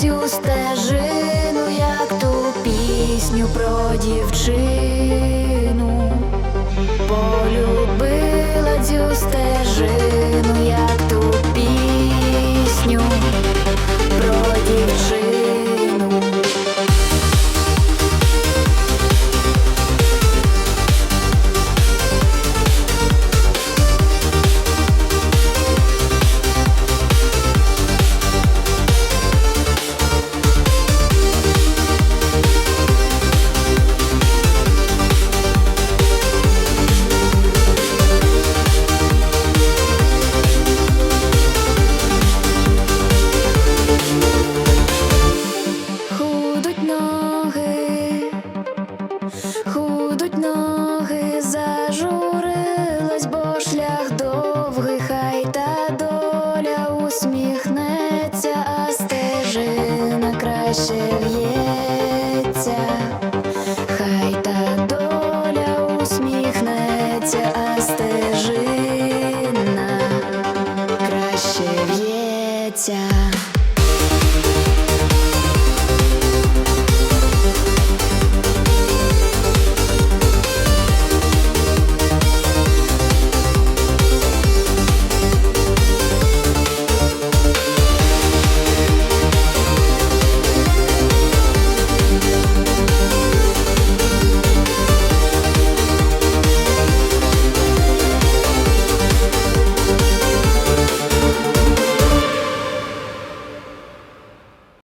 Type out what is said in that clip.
цю стежину, як ту пісню про дівчину. закінчилась, бо шлях довгий, хай та доля усміхнеться, а стежина краще в'ється, хай та доля усміхнеться, а стежина краще в'ється.